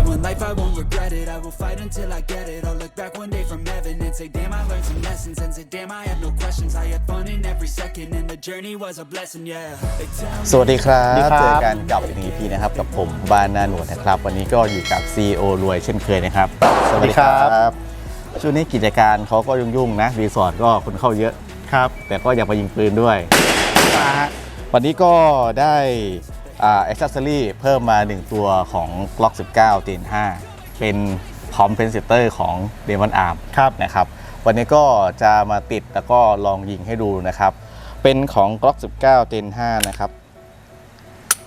Got one life, I won't regret it. I will fight until I get it. I'll look back one day from heaven and say, Damn, I learned some lessons. And say, Damn, I have no questions. I had fun in every second, and the journey was a blessing, yeah. They tell me สวัสดีครับ สวัสดีครับ เจอกันกับอีกหนึ่ง EP นะครับกับผมบานนาหนวดนะครับ วันนี้ก็อยู่กับ CEO รวยเช่นเคยนะครับสวัสดีครับช่วงนี้กิจการเขาก็ยุ่งๆนะรีสอร์ทก็คนเข้าเยอะ ครับแต่ก็อยากมายิงปืนด้วย มาฮะวันนี้ก็ได้ อ่า accessory เพิ่มมา 1 ตัวของ Glock 19 Gen 5เป็น compensator ของ Demon Arm ครับนะครับ วันนี้ก็จะมาติดแล้วก็ลองยิงให้ดูนะครับ เป็นของ Glock 19 Gen 5นะครับ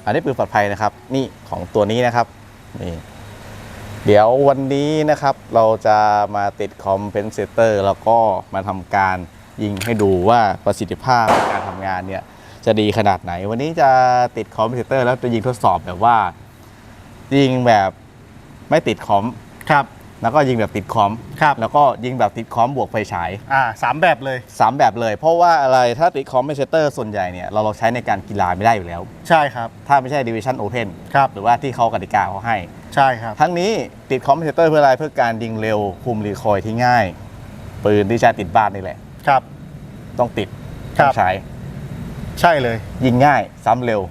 อันนี้ปืนปลอดภัยนะครับ นี่ของตัวนี้นะครับนี่เดี๋ยววันนี้นะครับเราจะมาติดคอมเพนเซเตอร์แล้วก็มาทำการยิงให้ดูว่าประสิทธิภาพในการทำงานเนี่ย จะดีขนาดไหน วันนี้จะติดคอมเพนเซเตอร์แล้วจะยิงทดสอบแบบว่ายิงแบบไม่ติดคอมครับ แล้วก็ยิงแบบติดคอมครับแล้วก็ยิงแบบติดคอมบวกไฟฉายอ่าสามแบบเลยสามแบบเลย เพราะว่าอะไรถ้าติดคอมเพนเซเตอร์ส่วนใหญ่เนี่ยเราเราใช้ในการกีฬาไม่ได้อยู่แล้ว ใช่ครับ ถ้าไม่ใช่ Division Open ครับหรือว่าที่เขากติกาเขาให้ใช่ครับ ทั้งนี้ติดคอมเพนเซเตอร์เพื่ออะไรเพื่อการยิงเร็วคุมรีคอยล์ที่ง่ายปืนที่ใช้ติดบ้านนี่แหละครับ ต้องติดครัต้อบงใช้ ใช่เลย ยิงง่ายซ้ำเร็ว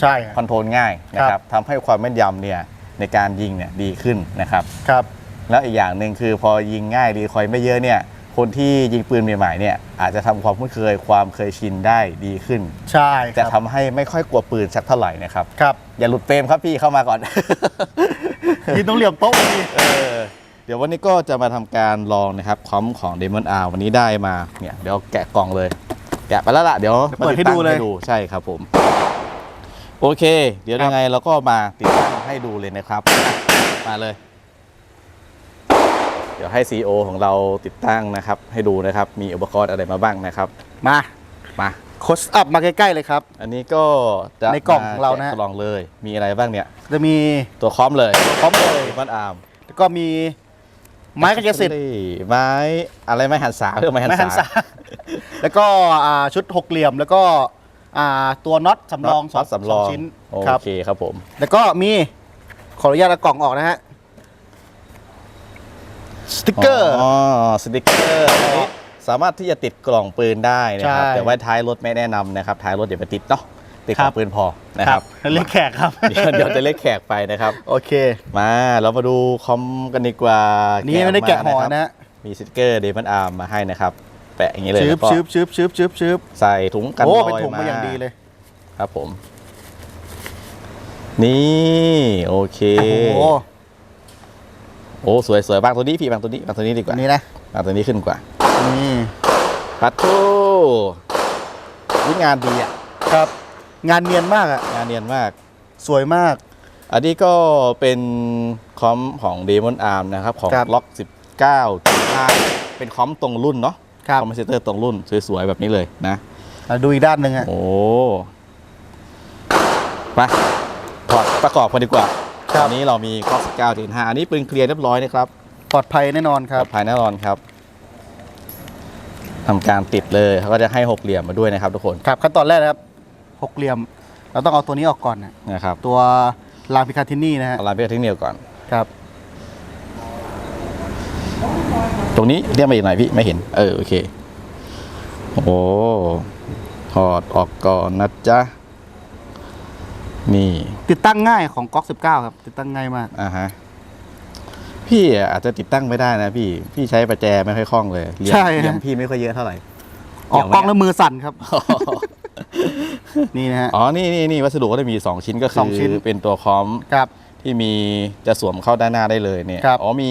ใช่ฮะคอนโทรลง่ายนะคครัรับบ ทำให้ความแม่นยำเนี่ยในการยิงเนี่ยดีขึ้นนะครับ ครับ แล้วอีกอย่างหนึ่งคือพอยิงง่ายรีคอยล์ไม่เยอะเนี่ย คนที่ยิงปืนใหม่ๆเนี่ยอาจจะทำความคุ้นเคยความเคยชินได้ดีขึ้น ใช่คจะรับทำให้ไม่ค่อยกลัวปืนสักเท่าไหร่นะครับ ครับอย่าหลุดเฟรมครับพี่เข้ามาก่อนยืนตรงเหลี่ยมโต๊ะพอดี เออเดี๋ยววันนี้ก็จะมาทำการลองนะครับคอมของ Demon R วันนี้ได้มาเนี่ยเดี๋ยวแกะกล่องเลย แกะไปแล้วล่ะเดี๋ยวเปิดให้ดูเลยมาติตั้งใช่ครับผม โอเค เดี๋ยวยังไงเราก็มาติดตั้งให้ดูเลยนะครับ มาเลย เดี๋ยวให้ CEO ของเราติดตั้งนะครับ ให้ดูนะครับ มีอุปกรณ์อะไรมาบ้างนะครับ มามาโคสอัพมาใกล้ๆเลยครับ อันนี้ก็จะในกล่องของเรานะแกกล่องเลย มีอะไรบ้างเนี่ย จะมีตัวคอมเลยพร้อมเลย Demon Arm แล้วก็มี ไม้กระยาสิทธิ์ไม้อะไรไม้หันษาเรื่องไม้หันไม้หันษาษาแล้วก็อ่าชุดหกเหลี่ยมแล้วก็อ่าตัวน็อตสำรองสน็อองตสำรองสชิ้นโอครับ เคครับผม แล้วก็มีขออนุญาตเอากล่องออกนะฮะสติกเกอร์ อ๋อสติกเกอร์อันนี้สามารถที่จะติดกล่องปืนได้นะครับ ใช่แต่ว่าท้ายรถไม่แนะนำนะครับ ท้ายรถอย่าไปติดเนาะ ติดกล่องปืนพอนะครับเรียกแขกครับเดี๋ยวเดี๋ยวจะเรียกแขกไปนะครับ โอเค มาเรามาดูคอมกันดีกว่า นี่ไม่ได้แกะห่อมานะ มีสติกเกอร์เดมอนอาร์มมาให้นะครับ แปะอย่างนี้เลยชืบแล้วก็ชืบชืบชืบชืบชืบใส่ถุงกันโอ้รอยเป็นถุงมาอย่างดีเลย ครับผม นี่ โอเคโอ้โหโอ้สวยสวยบางตัวนี้พี่บางตัวนี้บางตัวนี้ดีกอัว่านนี้นะบางตัวนี้ขึ้นกว่า นี่ปัดโทนี่งานดีอะ ครับ งานเนียนมากอะงานเนียนมาก สวยมาก อันนี้ก็เป็นคอมของ Demon Arm นะครับ ของครับล็อก 19 5เป็นคอมตรงรุ่นเนาะครับ คอมเพนเตอร์ตรงรุ่น สวยๆ แบบนี้เลยนะ อะดูอีกด้านหนึ่งอะโอ้ไปถอดประกอบกันดีกว่าครับตอนนี้เรามีก๊อก19ถึง5อันนี้ปืนเคลียร์เรียบร้อยนะครับ ปลอดภัยแน่นอนคปรัลบ อดภัยแน่นอนครับทำการติดเลยเขาก็จะให้หกเหลี่ยมมาด้วยนะครับทุกคน ครับขั้นตอนแรกนะครับ หกเหลี่ยม เราต้องเอาตัวนี้ออกก่อนนะนะครับตัวรางพิคาทินี่นะฮะเอาลาเบียทิ้งเดียวก่อน ครับ ตรงนี้เรียกมาอีกหน่อยพี่ไม่เห็น เออโอเค โอ้ถอดออกก่อนนะจ๊ะ นี่ ติดตั้งง่ายของก๊อก19 ครับ ติดตั้งง่ายมาก อ่าฮะ พี่อะอาจจะติดตั้งไม่ได้นะพี่ พี่ใช้ประแจไม่ค่อยคล่องเลยเหลี่ยมใช่เหลี่ยมพี่ไม่ค่อยเยอะเท่าไหร่ ออกกล้องแล้วมือสั่นครับ นี่นะฮะ อ๋อ นี่นี่นี่วัสดุก็จะมี 2 ชิ้นก็คืสองชิ้นเป็นตัวคอมครับ ที่มีจะสวมเข้าด้านหน้าได้เลยเนี่ย ครับ อ๋อมี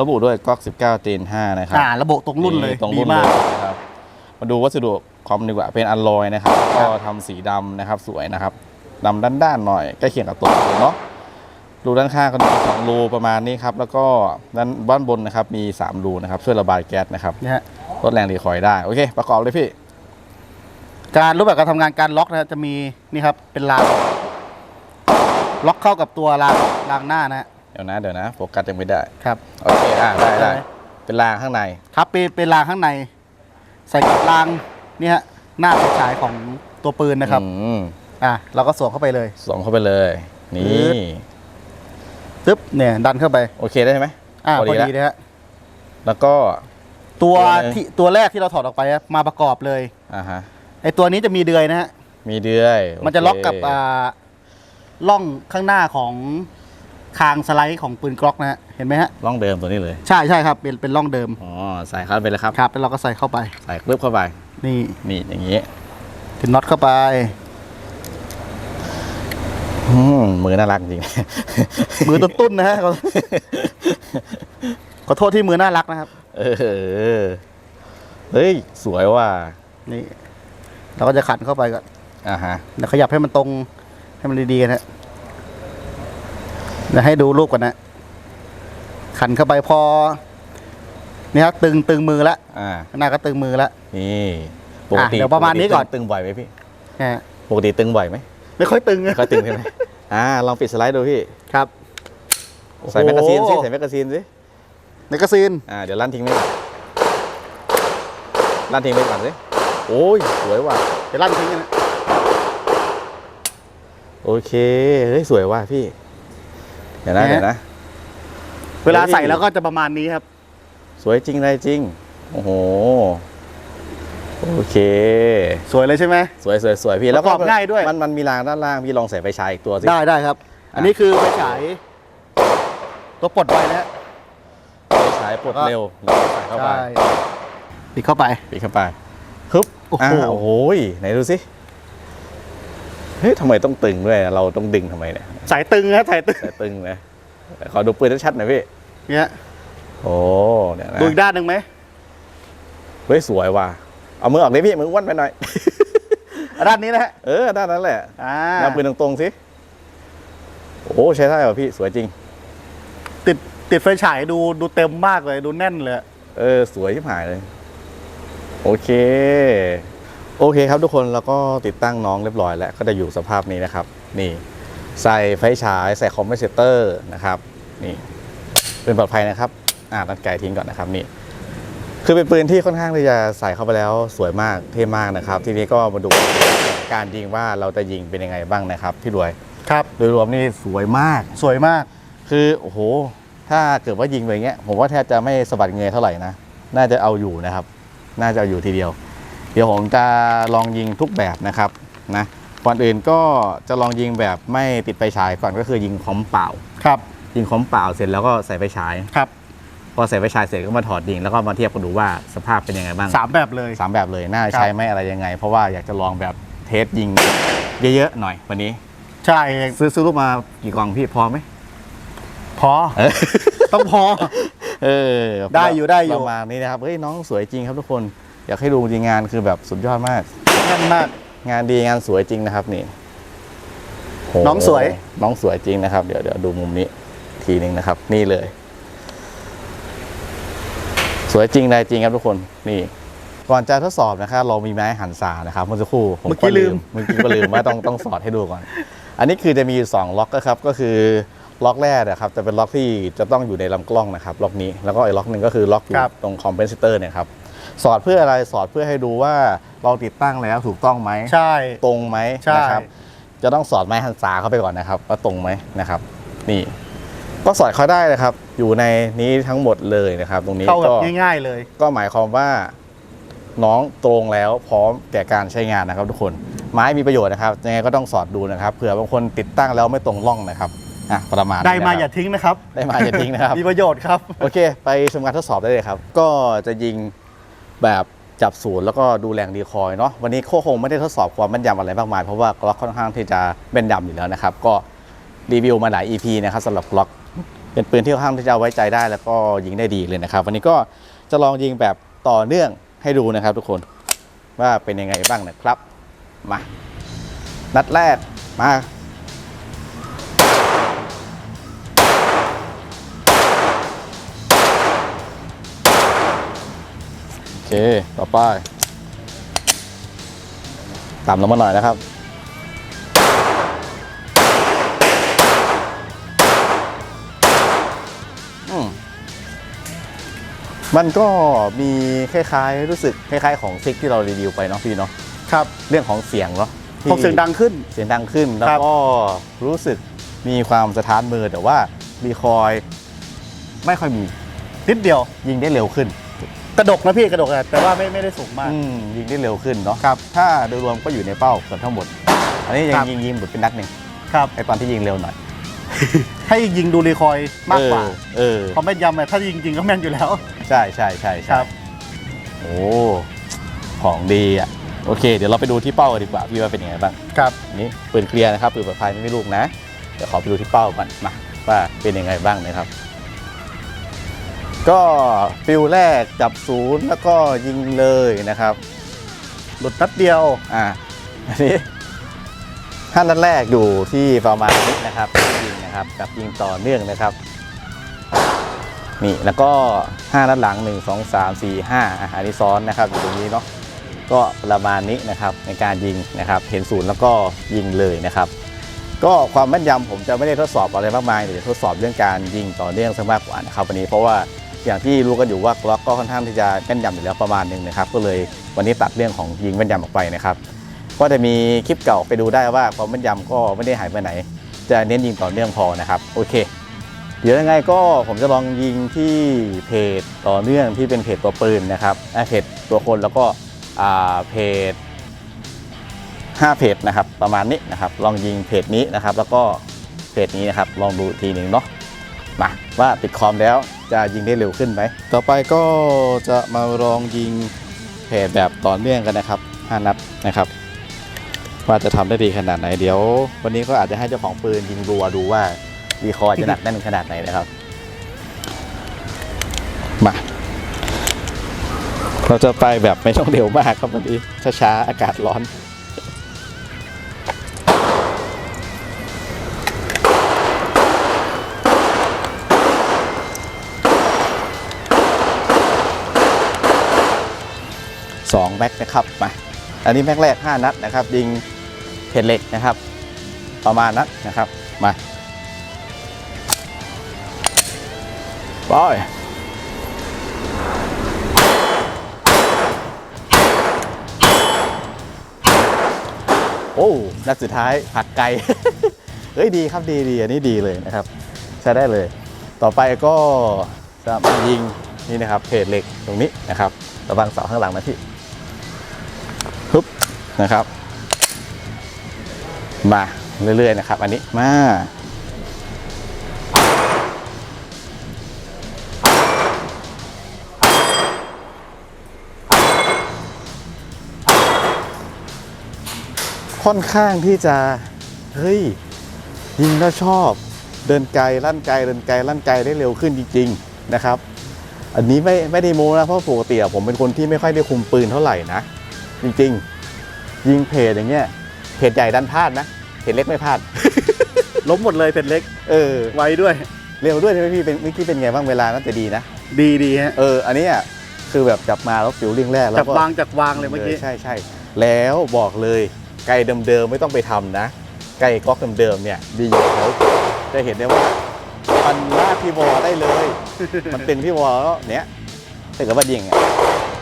ระบุด้วยก๊อก19 Gen 5นะครับอ่าระบบตรงรุ่นเลยตรงดีรุ่นมากเลยนะครับ มาดูวัสดุคอมดีกว่าเป็นอัลลอยนะครับ ก็ทำสีดำนะครับสวยนะครับดำด้านๆหน่อยใกล้เคียงกับตัวเลยเนาะรูด้านข้างก็มีสองรูประมาณนี้ครับแล้วก็ด้านบ้านบนนะครับมีสามรูนะครับช่วยระบายแก๊สนะครับนะฮะลดแรงรีคอยล์ได้โอเค ประกอบเลยพี่ การรูปแบบการทำงานการล็อกนะฮะจะมีนี่ครับเป็นรางล็อกเข้ากับตัวรางรางหน้านะฮะเดี๋ยวนะเดี๋ยวนะโฟกัสยังไม่ได้ครับโอเคอ่าได้ได้ได้ไหมเป็นรางข้างในครับเป็นเป็นรางข้างใน ใส่กับรางนี่ฮะหน้าไฟฉายของตัวปืนนะครับอืมอะเราก็สวมเข้าไปเลยสวมเข้าไปเลย นี่ปึ๊บเนี่ยดันเข้าไปโอเคได้ไหมอ่าพอแล้วดีนะฮะแล้วก็ตัวตัวไหนที่ตัวแรกที่เราถอดออกไปอะมาประกอบเลยอ่าฮะ ไอตัวนี้จะมีเดือยนะฮะ มีเดือยมันจะโเคล็อกกับอ่าล่องข้างหน้าของคางสไลด์ของปืนกล็อกนะฮะ เห็นไหมฮะร่องเดิมตัวนี้เลย ใช่ใช่ครับ เป็นเป็นล่องเดิม อ๋อ ใส่เข้าไปเลยครับ ครับ แล้วเราก็ใส่เข้าไป ใส่กลึบเข้าไป นี่ นี่อย่างนี้ถึงน็อตเข้าไป อืมมือน่ารักจริง มือตุ้นๆนะฮะ ขอขอโทษที่มือน่ารักนะครับ เออ เฮ้ย สวยว่ะ นี่ เราก็จะขันเข้าไปก่อนอ่าฮะเดี๋ยวขยับให้มันตรงให้มันดีๆกันฮะเดี๋ยวให้ดูรูปก่อนนะ ขันเข้าไปพอนี่ครับตึงตึงมือแล้วอ่าข้างหน้าก็ตึงมือแล้วนี่ปกติอะเดี๋ยวประมาณนี้ก่อนตึงบ่อยไหมพี่นะฮะปกติตึงบ่อยไหมไม่ค่อยตึงไม่ค่อยตึงใช่ไหมอ่าลองปิดสไลด์ดูพี่ครับ ใส่แมกกาซีนสิโอ้โหใส่แมกกาซีนสิในกระซีนอ่าเดี๋ยวลั่นทิ้งไว้ก่อนลั่นทิ้งไว้ก่อนสิ โอ้ย สวยว่ะเดี๋ยวลั่นทิ้งกันนะโอเค เฮ้ย สวยว่ะพี่ เดี๋ยวนะ เดี๋ยวนะ เวลาใส่เฮ้ยแล้วก็จะประมาณนี้ครับ สวยจริงอะไรจริง โอ้โห โอเค สวยเลยใช่ไหม สวยสวยสวยพี่ประกอบง่ายด้วย มันมันมีรางด้านล่าง พี่ลองใส่ไฟฉายอีกตัวสิ ได้ได้ครับ อันนี้คือไฟฉายตัวปลดไฟนะฮะไฟฉายปลดเร็วแล้วก็ใส่เข้าไป ใช่ปิดเข้าไป ปิดเข้าไปฮึบ โอ้โหอ่าโอ้โหยไหนดูสิเฮ้ยทำไมต้องตึงด้วย เราต้องดึงทำไมเนี่ยสายตึงนะสายตึงแต่ตึงนะขอดูปืนชัดๆหน่อยพี่เนี่ยโอ้เดี๋ยวนะดูอีกด้านหนึ่งไหมเฮ้ยสวยว่ะเอามือออกเลยพี่มืออ้วนไปหน่อยด้านนี้นะฮะเออด้านนั้นแหละอ่าหน้าปืนตรงๆสิโอ้ใช้ได้ป่ะพี่สวยจริง ติดติดไฟฉายดูดูเต็มมากเลย ดูแน่นเลย เออ สวยที่หายเลย โอเค โอเคครับทุกคนแล้วก็ติดตั้งน้องเรียบร้อยแล้วก็จะอยู่สภาพนี้นะครับ นี่ ใส่ไฟฉายใส่คอมเพรสเตอร์นะครับ นี่ เป็นปลอดภัยนะครับ อ่าตัดไก่ทิ้งก่อนนะครับนี่ คือเป็นปืนที่ค่อนข้างที่จะใส่เข้าไปแล้วสวยมากเท่มากนะครับ ทีนี้ก็มาดูการยิงว่าเราจะยิงเป็นยังไงบ้างนะครับพี่รวยครับโดยรวมนี่สวยมาก สวยมาก คือโอ้โห ถ้าเกิดว่ายิงไปอย่างเงี้ย ผมว่าแทบจะไม่สะบัดเงยเท่าไหร่นะ น่าจะเอาอยู่นะครับ น่าจะเอาอยู่ทีเดียว เดี๋ยวผมจะลองยิงทุกแบบนะครับนะก่อนอื่นก็จะลองยิงแบบไม่ติดไฟฉายก่อนก็คือยิงคอมเปล่าครับ ยิงคอมเปล่าเสร็จแล้วก็ใส่ไฟฉายครับพอใส่ไฟฉายเสร็จก็มาถอดยิงแล้วก็มาเทียบกันดูว่าสภาพเป็นยังไงบ้างสามแบบเลยสามแบบเลยน่าจะใช้ไหมอะไรยังไง เพราะว่าอยากจะลองแบบเทสยิงเยอะๆหน่อยวันนี้ ใช่ซื้อซื้อรูปมากี่กล่องพี่พอไหมพอเออต้องพอ เออได้อยู่ได้อยู่ ประมาณนี้นะครับเฮ้ยน้องสวยจริงครับทุกคนอยากให้ดูจริงงานคือแบบสุดยอดมาก แน่นมาก งานดีงานสวยจริงนะครับนี่โหน้องสวย น้องสวยจริงนะครับ เดี๋ยวเดี๋ยวดูมุมนี้ทีหนึ่งนะครับ นี่เลย สวยจริงได้จริงครับทุกคนนี่ ก่อนจะทดสอบนะครับเรามีไม้หันษานะครับเมื่อสักครู่ผมเมื่อกี้ลืม เมื่อกี้ก็ลืมว่าต้องต้องสอดให้ดูก่อน อันนี้คือจะมีอยู่สองล็อกนะครับก็คือ ล็อกแรกนะครับจะเป็นล็อกที่จะต้องอยู่ในลำกล้องนะครับล็อกนี้แล้วก็อีกล็อกหนึ่งก็คือล็อกอยู่ครับตรงคอมเพนเซเตอร์เนี่ยครับสอดเพื่ออะไรสอดเพื่อให้ดูว่าเราติดตั้งแล้วถูกต้องไหมใช่ตรงไหมใช่นะครับจะต้องสอดไม้หันษาเข้าไปก่อนนะครับว่าตรงไหมนะครับ นี่ก็สอดเขาได้นะครับ อยู่ในนี้ทั้งหมดเลยนะครับ ตรงนี้เข้าแบก็บง่ายๆเลย ก็หมายความว่าน้องตรงแล้วพร้อมแก่การใช้งานนะครับ ทุกคนไม้มีประโยชน์นะครับยังไงก็ต้องสอดดูนะครับเผื่อบางคนติดตั้งแล้วไม่ตรงร่องนะครับ อะประมาณนี้ได้มานะครับอย่าทิ้งนะครับ ได้มาอย่าทิ้งนะครับ มีประโยชน์ครับ โอเค ไปชมการทดสอบได้เลยครับ ก็จะยิงแบบจับศูนย์แล้วก็ดูแรงดีคอยเนาะวันนี้โคคงไม่ได้ทดสอบความแม่นยำอะไรมากมาย เพราะว่ากล็อกค่อนข้างที่จะแม่นยำอยู่แล้วนะครับ ก็รีวิวมาหลาย EP นะครับสำหรับกล็อกเป็นปืนที่ค่อนข้างที่จะไว้ใจได้ แล้วก็ยิงได้ดีเลยนะครับ วันนี้ก็จะลองยิงแบบต่อเนื่องให้ดูนะครับทุกคนว่าเป็นยังไงบ้างนะครับ มา นัดแรกมา เคต่อไปต่ำลงมาหน่อยนะครับอืมมันก็มีคล้ายๆ รู้สึกคล้ายๆ ของซิกที่เรารีวิวไปเนาะพี่เนาะครับ เรื่องของเสียงเนาะที่พอเสียงดังขึ้น เสียงดังขึ้น แล้วครับก็รู้สึกมีความสะท้านมือแต่ว่ารีคอย ไม่ค่อยมีนิดเดียวยิงได้เร็วขึ้น กระดกนะพี่กระดกอะแต่ว่าไม่ไม่ได้สูงมาก อืมยิงได้เร็วขึ้นเนาะครับ ถ้าโดยรวมก็อยู่ในเป้าเกือบทั้งหมด อันนี้ยัครังบ ยิงยิงหมดเป็นนัดหนึ่งครับ ไอตอนที่ยิงเร็วหน่อยให้ยิงดูรีคอยมากกว่าเออเออ เพราะแม่นยำอะถ้ายิงจริงก็แม่นอยู่แล้ว ใช่ใช่ใช่คใช่รับโอ้ ของดีอะ โอเค เดี๋ยวเราไปดูที่เป้ากันดีกว่าพี่ว่าเป็นยังไงบ้างครับ อันนี้ปืนเคลียร์นะครับปืนปลอดภัยไม่มีลูกนะ เดี๋ยวขอไปดูที่เป้าก่อนมาว่าเป็นยังไงบ้างนะครับ ก็ฟิลแรกจับศูนย์แล้วก็ยิงเลยนะครับหลุดนัดเดียวอ่าอันนี้ห้านัดแรกอยู่ที่ประมาณนี้นะครับยิงนะครับกับยิงต่อเนื่องนะครับนี่แล้วก็ห้านัดหลังหนึ่งสองสามสี่ห้าอะอันนี้ซ้อนนะครับอยู่ตรงนี้เนาะก็ประมาณนี้นะครับในการยิงนะครับ เห็นศูนย์แล้วก็ยิงเลยนะครับ ก็ความแม่นยำผมจะไม่ได้ทดสอบอะไรมากมายเดี๋ยวจะทดสอบเรื่องการยิงต่อเนื่องซะมากกว่านะครับวันนี้เพราะว่า อย่างที่รู้กันอยู่ว่ากล็อกก็ค่อนข้างที่จะแม่นยำอยู่แล้วประมาณหนึงนะครับก็เลยวันนี้ตัดเรื่องของยิงแม่นยำออกไปนะครับก็จะมีคลิปเก่าไปดูได้ว่าความแม่นยำก็ไม่ได้หายไปไหน จะเน้นยิงต่อเนื่องพอนะครับโอเค เดี๋ยวยังไงก็ผมจะลองยิงที่เพจต่อเนื่องที่เป็นเพจตัวปืนนะครับเพจตัวคนแล้วก็เพจ5เพจนะครับประมาณนี้นะครับลองยิงเพจนี้นะครับ แล้วก็เพจนี้นะครับลองดูทีหนึ่งเนาะมาว่าติดคอมแล้ว จะยิงได้เร็วขึ้นไหม ต่อไปก็จะมาลองยิงเพจแบบต่อเนื่องกันนะครับ 5 นัดนะครับ ว่าจะทำได้ดีขนาดไหนเดี๋ยว วันนี้ก็อาจจะให้เจ้าของปืนยิงรัวดูว่าดีคอยจะหนักแน่นขนาดไหนนะครับ มา เราจะไปแบบไม่ต้องเร็วมากครับวันนี้ช้าๆอากาศร้อน ม็กนะครับมาอันนี้แม็กแรก 5 นัดนะครับยิงเพจเหล็กนะครับ ประมาณนัดนะครับมาไปโอ้นัดสุดท้ายผักไกลเฮ้ยดีครับดีดีอันนี้ดีเลยนะครับ ใช้ได้เลย ต่อไปก็จะมายิงนี่นะครับเพจเหล็กตรงนี้นะครับ ระวังเสาข้างหลังนะพี่ นะครับ มาเรื่อยๆนะครับ อันนี้มาค่อนข้างที่จะเฮ้ยยิงแล้วชอบ เดินไกลลั่นไกลเดินไกลลั่นไกลได้เร็วขึ้นจริง ๆนะครับ อันนี้ไม่ไม่ได้โม้นะเพราะปกติผมเป็นคนที่ไม่ค่อยได้คุมปืนเท่าไหร่นะ จริง ๆ ยิงเพจอย่างเงี้ยเพจใหญ่ดันพลาดนะเพจเล็กไม่พลาด ล้มหมดเลยเป็นเล็ก เออ ไวด้วย เร็วด้วยใช่ไหมพี่เป็นเมื่อกี้เป็นไงบ้างเวลาน่าจะดีนะ ดีดีฮะ เออ อันเนี้ยคือแบบจับมาแล้วฟิลลิ่งแรกแล้จับวก็วางจากวางเลยเมื่อกี้ ใช่ใช่แล้วบอกเลยไก่เดิมๆไม่ต้องไปทำนะ ไก่ก๊อกเดิมๆเนี่ยดีอยู่แล้วจะเห็นได้ว่ามันลากพี่วอได้เลย มันตึงพี่วอแล้วเนี้ยถ้าเกิดว่ายิงอะ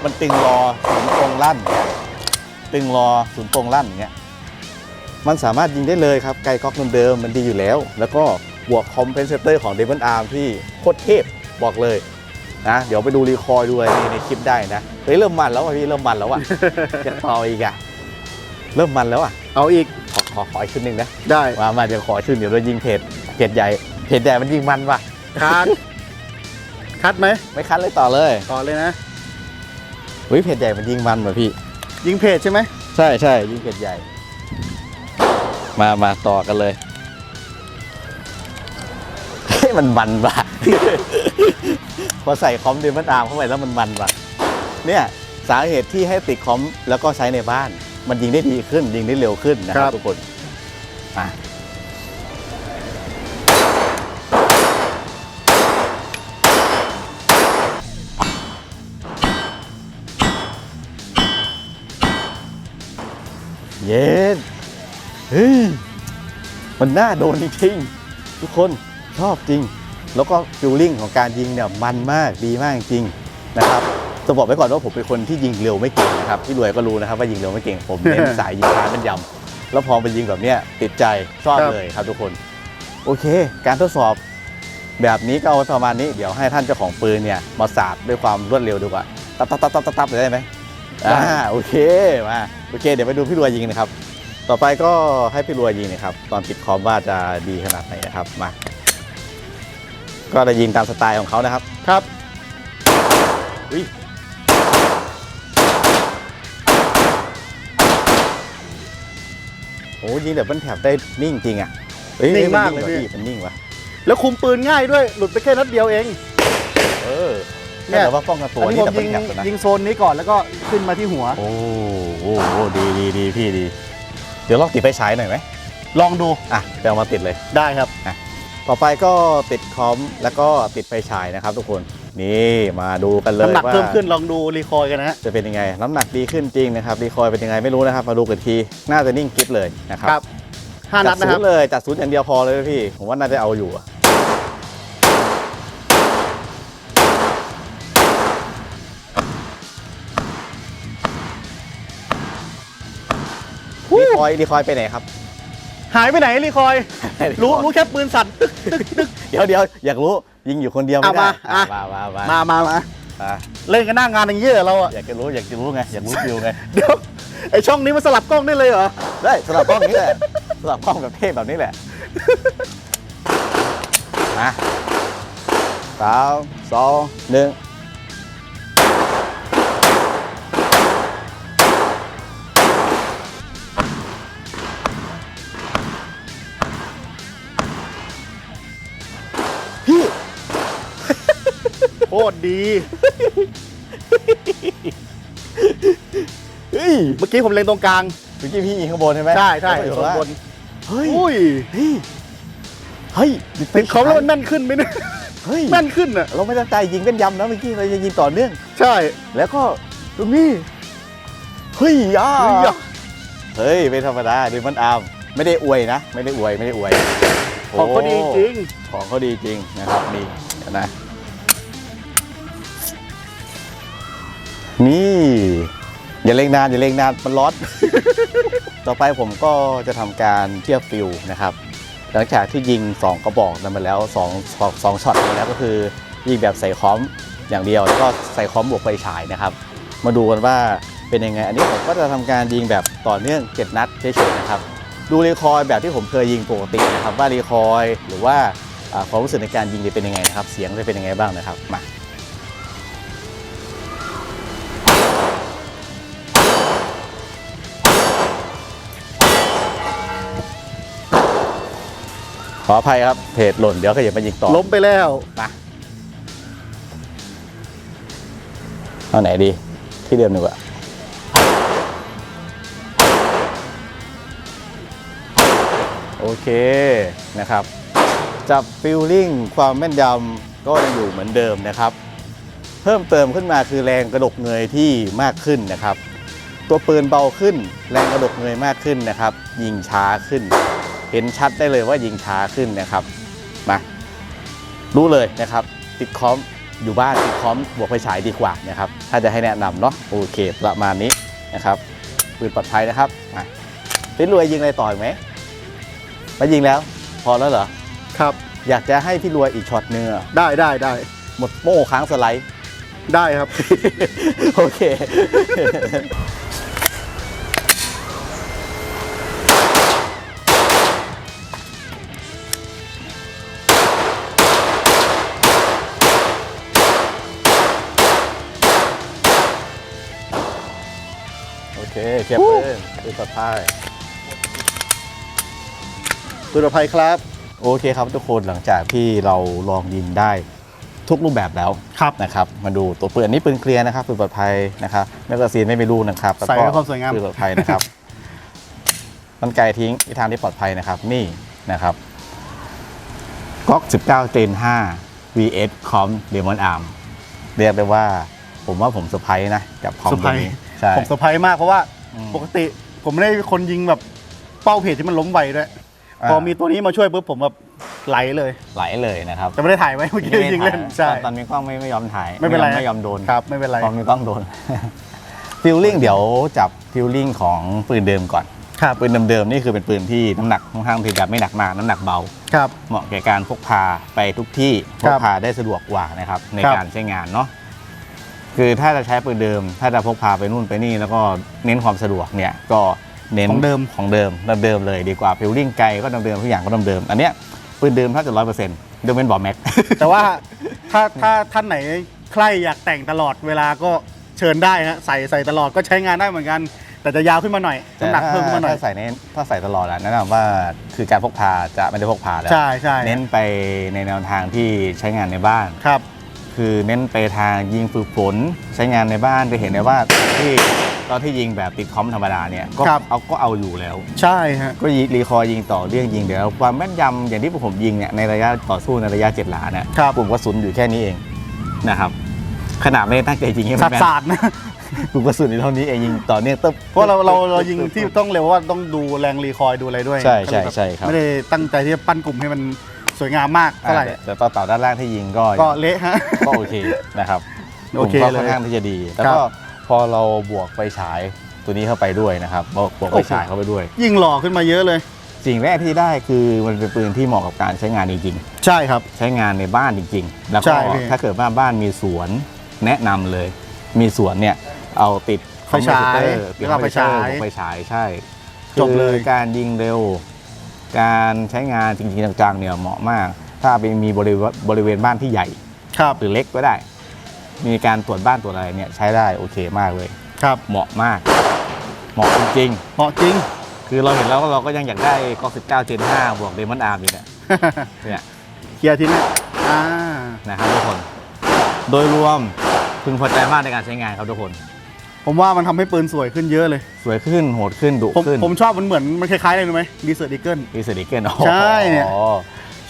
มันตึงรอศูนย์ตรงลั่นเนี่ย ตึงรอศูนย์ตรงลั่นอย่างเงี้ยมันสามารถยิงได้เลยครับ ไก่ก๊อกเดิมๆมันดีอยู่แล้ว แล้วก็บวกคอมเพนเซเตอร์ของเด v อนอาร์มที่โคตรเทพบอกเลยนะ เดี๋ยวไปดูรีคอยด์ด้วยในในคลิปได้นะเฮ้ยเริ่มมันแล้วอะพี่เริ่มมันแล้วอะจะต่ออีกอะเริ่มมันแล้วอะเอาอีกขอขอขออีกชุดหนึ่งนะได้มามาเดี๋ยวขอชุดเดี๋ยวเรายิงเพจเพจใหญ่เพจใหญ่มันยิงมันว่ะคัดคัดไหมไม่คัดเลยต่อเลยต่อเลยนะเฮ้ยเพจใหญ่มันยิงมันว่ะพี่ ยิงเพจใช่ไหมใช่ใช่ยิงเพจใหญ่ มามาต่อกันเลยเฮ้ยมันมันว่ะ พอใส่คอมเดมอนอาร์มเข้าไปแล้วมันมันว่ะเนี่ยสาเหตุที่ให้ติดคอมแล้วก็ใช้ในบ้าน มันยิงได้ดีขึ้นยิงได้เร็วขึ้นนะครับทุกคนอะ เย็นเฮ้ยมันน่าโดนจริงๆทุกคนชอบจริง แล้วก็ฟิลลิ่งของการยิงเนี่ยมันมากดีมากจริงนะครับจะบอกไว้ก่อนว่าผมเป็นคนที่ยิงเร็วไม่เก่งนะครับพี่รวยก็รู้นะครับว่ายิงเร็วไม่เก่งผมเน้นสายยิงช้าเป็นยำแล้วพอไปยิงแบบเนี้ยติดใจชอบครับเลยครับทุกคน โอเค การทดสอบแบบนี้ก็เอาไว้ประมาณนี้เดี๋ยวให้ท่านเจ้าของปืนเนี่ยมาสาดด้วยความรวดเร็วดีกว่าตับตับตับตับตับตับเลยได้ไหม อ่าโอเคมาโอเค เดี๋ยวไปดูพี่รวยยิงนะครับ ต่อไปก็ให้พี่รวยยิงนะครับ ตอนปิดคอมว่าจะดีขนาดไหนนะครับมา ก็จะยิงตามสไตล์ของเขานะครับครับอุ้ยโอ้ยิงแบบมันแถบได้นิ่งจริงอะอ้นิ่งมากนเลยว่ะพี่มันนิ่งว่ะแล้วคุมปืนง่ายด้วยหลุดไปแค่นัดเดียวเองเอ อเนี่แค่ยแต่ว่าป้องกันตัวอันนี้นี่ผมแต่เป็ยินงแถบนะยิงโซนนี้ก่อนแล้วก็ขึ้นมาที่หัว โอ้โหโอ้ดีดีดีพี่ดี เดี๋ยวลองติดไฟฉายหน่อยไหมลองดูอะเดี๋ยวเอามาติดเลย ได้ครับ ต่อไปก็ติดคอมแล้วก็ติดไฟฉายนะครับ ทุกคนนี่มาดูกันเลยน้ำหนักว่า เพิ่มขึ้นลองดูรีคอยกันนะฮะ จะเป็นยังไง น้ำหนักดีขึ้นจริงนะครับรีคอยเป็นยังไงไม่รู้นะครับ มาดูกันที น่าจะนิ่งกิ๊บเลยนะครับครับ ห้านัจัดดนะศูครันบย์เลยจัดศูนย์อย่างเดียวพอเลยพี่ ผมว่าน่าจะเอาอยู่อะ รีคอยรีคอยไปไหนครับ หายไปไหนรีคอย รู้รู้แค่ปืนสั่นตึ๊กตึ๊กตึ๊กเดี๋ยวเดี๋ยวอยากรู้ยิงอยู่คนเดียวไม่ได้เอามาอะมามามามามามามาเล่นกันหน้างานอย่างเงี้ยเหรอเราอะอยากจะรู้อยากจะรู้ไงอยากรู้ฟิวไงเดี๋ยวไอช่องนี้มันสลับกล้องได้เลยเหรอได้สลับกล้องนี้แหละสลับกล้องแบบเทพแบบนี้แหละมาสามสองหนึ่ง ตรดี เฮ้ยเมื่อกี้ผมเล็งตรงกลาง เมื่อกี้พี่ยิงข้างบนใช่ไหมใช่ใช่แล้วก็อยู่ตรงข้างบล่างนเฮ้ยอุ้ยเฮ้ยเฮ้ยติดเขาแล้วมันแม่นขึ้นไหมเนี่ยเฮ้ยแม่นขึ้นอะเราไม่ตั้งใจยิงเป็นยำนะเมื่อกี้เราจะยิงต่อเนื่อง ใช่ แล้วก็ตรงนี้เฮ้ยอ่าเฮ้ยอะเฮ้ยไม่ธรรมดาดิมันอาร์มไม่ได้อวยนะ ไม่ได้อวยไม่ได้อวยของเขาดีจริง ของเขาดีจริงนะครับนี่ นี่ อย่าเล่งนานอย่าเล่งนานมันร้อน ต่อไปผมก็จะทำการเทียบฟิลนะครับ หลังจากที่ยิง 2 กระบอกนั้นมาแล้ว2องสองสองช็อตมาแล้วก็คือยิงแบบใส่คอมอย่างเดียว แล้วก็ใส่คอมบวกไฟฉายนะครับ มาดูกันว่าเป็นยังไง อันนี้ผมก็จะทำการยิงแบบต่อเนื่อง 7 นัดเฉยๆนะครับ ดูรีคอยแบบที่ผมเคยยิงปกตินะครับ ว่ารีคอยหรือว่าอ่าความรู้สึกในการยิงจะเป็นยังไงนะครับ เสียงจะเป็นยังไงบ้างนะครับมา ขออภัยครับเพจหล่นเดี๋ยวก็อย่ามายิงต่อล้มไปแล้วปะเอาไหนดี ที่เดิมดีกว่าโอเคนะครับ จับฟิลลิ่งความแม่นยำก็อยู่เหมือนเดิมนะครับ เพิ่มเติมขึ้นมาคือแรงกระดกเงยที่มากขึ้นนะครับ ตัวปืนเบาขึ้น แรงกระดกเงยมากขึ้นนะครับ ยิงช้าขึ้น เห็นชัดได้เลยว่ายิงช้าขึ้นนะครับมารู้เลยนะครับ ติดคอมอยู่บ้านติดคอมบวกไฟฉายดีกว่านะครับ ถ้าจะให้แนะนำเนาะโอเค ประมาณนี้นะครับปืนปลอดภัยนะครับมาพี่รวยยิงอะไรต่ออีกไหมมายิงแล้ว พอแล้วเหรอครับ อยากจะให้พี่รวยอีกช็อตเนื้อะได้ได้ได้หมดโม่ค้างสไลด์ได้ครับ โอเค โอเคเคลียร์ปืนปืนปลอดภัยปืนปลอดภัยครับ โอเคครับทุกคนหลังจากที่เราลองยิงได้ทุกรูปแบบแล้วครับนะครับ มาดูตัวปืนอันนี้ปืนเคลียร์นะครับปืนปลอดภัยนะครับแมกกาซีนไม่มีรูนะครับแล้วใส่ก็ให้ความสวยงามปืนปลอดภัยนะครับมันไกลทิ้งที่ทางที่ปลอดภัยนะครับ นี่นะครับก๊อก19 Gen 5 VS Com Demon Arm เรียกได้ว่า ผมว่าผมเซอร์ไพรส์นะกับคอมเซอร์ไพตัวรส์นี้ใช่ผมเซอร์ไพรส์มากเพราะว่า อืม ปกติผมไม่ได้คนยิงแบบเป้าเพจที่มันล้มไวด้วยอ่าพอมีตัวนี้มาช่วยปุ๊บผมแบบไหลเลย ไหลเลยนะครับแต่ไม่ได้ถ่ายไว้เมื่อกี้ยิงเล่นไม่ได้ใช่ถ่ายตอนมีกล้องไม่ไม่ยอมถ่ายไม่เป็นไรไม่ยอมโดนครับไม่เป็นไรพอมีกล้องโดน ฟิลลิ่งเดี๋ยวจับฟิลลิ่งของปืนเดิมก่อน ครับปืนเดิมๆนี่คือเป็นปืนที่น้ำหนักค่อนข้างที่จะไม่หนักมากน้ำหนักเบา ครับ เหมาะแก่การพกพาไปทุกที่พครักบพาได้สะดวกกว่านะครับในครับ การใช้งานเนาะ คือถ้าจะใช้ปืนเดิม ถ้าจะพกพาไปนู่นไปนี่ แล้วก็เน้นความสะดวกเนี่ยก็เน้นของเดิมของเดิมเดิมๆเลยดีกว่าฟิลลิ่งไกลก็เดิมๆทุกอย่างก็เดิมๆอันเนี้ยปืนเดิมถ้าจะร้อยเปอร์เซ็นต์เดิมเป็นบอแม็กแต่ว่าถ้าถ้าท่านไหนใครอยากแต่งตลอดเวลาก็เชิญได้ฮะใส่ใส่ตลอดก็ใช้งานได้เหมือนกัน แต่จะยาวขึ้นมาหน่อยแต่น้ำหนักเพิ่มขึ้นมาหน่อยถ้าใส่เน้นถ้าใส่ตลอดอะแนะนำว่าคือการพกพาจะไม่ได้พกพาแล้วใช่ใช่เน้นไปในแนวทางที่ใช้งานในบ้านครับ คือเน้นไปทางยิงฝึกฝนใช้งานในบ้านจะเห็นได้ว่าที่ตอนที่ยิงแบบติดคอมธรรมดาเนี่ยก็ครับ เอาก็เอาอยู่แล้ว ใช่ฮะ ก็ยิงรีคอร์ยิงต่อเรื่องยิงเดี๋ยวความแม่นยำอย่างที่ผมยิงเนี่ยในระยะต่อสู้ในระยะเจ็ดหลาเนี่ยครับกลุ่มกระสุนอยู่แค่นี้เองนะครับขนาดไม่ได้ตั้งใจยิงให้สัมัดนแม่นสาดนะกลุ่มกระสุนอยู่เท่านี้เองยิงต่อเนื่องตึ๊บ เพราะเราเราเรายิงที่ต้องเร็วว่าต้องดูแรงรีคอยล์ดูอะไรด้วยใช่ใช่ก็เลยแบบใช่ครับ ไม่ได้ตั้งใจที่จะปั้นกลุ่มให้มัน สวยงามมากเท่าไหร่อ่าแต่ต่อเต่าด้านล่างที่ยิงก็ก็เละฮะ ก็โอเคนะครับโอเคผมก็เลยค่อนข้างที่จะดี แล้วครัก็บพอเราบวกไฟฉายตัวนี้เข้าไปด้วยนะครับบวกบวกไฟฉายเข้าไปด้วย ยิ่งหล่อขึ้นมาเยอะเลย สิ่งแรกที่ได้คือมันเป็นปืนที่เหมาะกับการใช้งานจริงใช่ครับ ๆใช้งานในบ้านจริง ๆ แล้วใช่ก็พี่ถ้าเกิดว่าบ้านมีสวนแนะนำเลย มีสวนเนี่ยเอาติดไฟฉายคอมพิวเตอร์ติดแล้วก็ไฟฉายบวกไฟฉายใช่จบเลย คือการยิงเร็ว การใช้งานจริงๆจังๆเนี่ยเหมาะมาก ถ้าเป็นมีบริเวณบริเวณบ้านที่ใหญ่ครับหรือเล็กก็ได้ มีการตรวจบ้านตรวจอะไรเนี่ยใช้ได้โอเคมากเลย ครับเหมาะมาก เหมาะจริงเหมาะจริง ๆ คือเราเห็นแล้วเราก็ยังอยากได้กอ19 Gen 5บวกเดมอนอาร์มอยู่เนี่ยเนี่ยเคลียร์ทีนี้อ่า นะครับทุกคน โดยรวมพึงพอใจมากในการใช้งานครับทุกคน ผมว่ามันทำให้ปืนสวยขึ้นเยอะเลย สวยขึ้นโหดขึ้นดุผมขึ้นผมชอบมันเหมือนมันคล้ายๆอะไรรู้ไหมดีเซอร์ดิเกิลดีเซอร์ดิเกิลใช่เนี่ย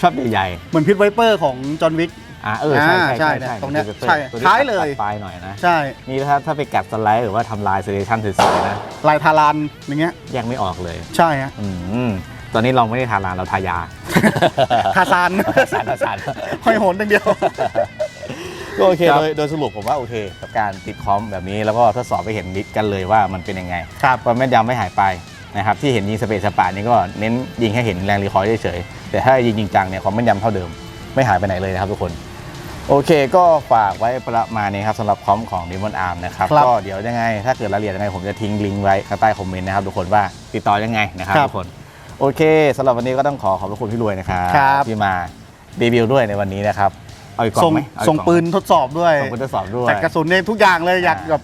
ชอบใหญ่เหมือนพิทไวเปอร์ของจอห์นวิก ๆอ่าเออใช่อ่าใช่ใช่ใช่ตรงเนี้ยตัวใช่ตัวคล้ายเลย ตัดปลายหน่อยนะใช่ นี่ถ้าถ้าไปกัดสไลด์หรือว่าทำลายเซเลชันสวยๆนะลายทารานอย่างเงี้ย แยกไม่ออกเลย ใช่ฮะ อืมตอนนี้เราไม่ได้ทานร้านเราทายา ทาซานสารสารห้อยโหนอย่างเดียว ก็โอเคครับ โดยโดยสรุปผมว่าโอเค กับการติดคอมแบบนี้แล้วก็ทดสอบไปเห็นนิดกันเลยว่ามันเป็นยังไงครับความแม่นยำไม่หายไปนะครับที่เห็นยิงสเปซสปานี่ก็เน้นยิงให้เห็นแรงรีคอยล์เฉยๆแต่ถ้ายิงจริงจังเนี่ยความแม่นยำเท่าเดิมไม่หายไปไหนเลยนะครับทุกคน โอเคก็ฝากไว้ประมาณนี้ครับสำหรับคอมของ Demon Arm นะครับครับก็เดี๋ยวยังไง ถ้าเกิดรายละเอียดยังไงผมจะทิ้งลิงก์ไว้ข้างใต้คอมเมนต์นะครับทุกคนว่าติดต่อยังไงนะครับครับทุกคนโอเคสำหรับวันนี้ก็ต้องขอขอบพระคุณพี่รวยนะครับครับ ที่มารีวิวด้วยในวันนี้นะครับ เอาอีกกล่อส่งงไหมเอาอีกส่งกล่อปืนทดสอบด้วยส่งปืนทดสอบด้วย จัดกระสุนเองทุกอย่างเลยอยากอ่า แบบ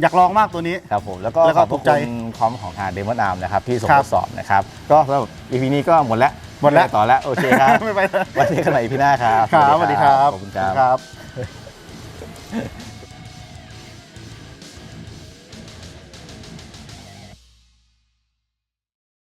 อยากลองมากตัวนี้ ครับผมแล้วก็แล้วขก็อบพถูระกใจคุณคอมของทางเดมอนอาร์มนะครับที่ส่งครัทบดสอบนะครับ ก็สำหรับ EP นี้ก็หมดแล้วหมดแล้ว ไต่อแล้ว โอเคครับไม่ไปแล้ววันนี้กันใหม่ EP หน้าครับครับสวัสดีครับขอบคุณครับครับ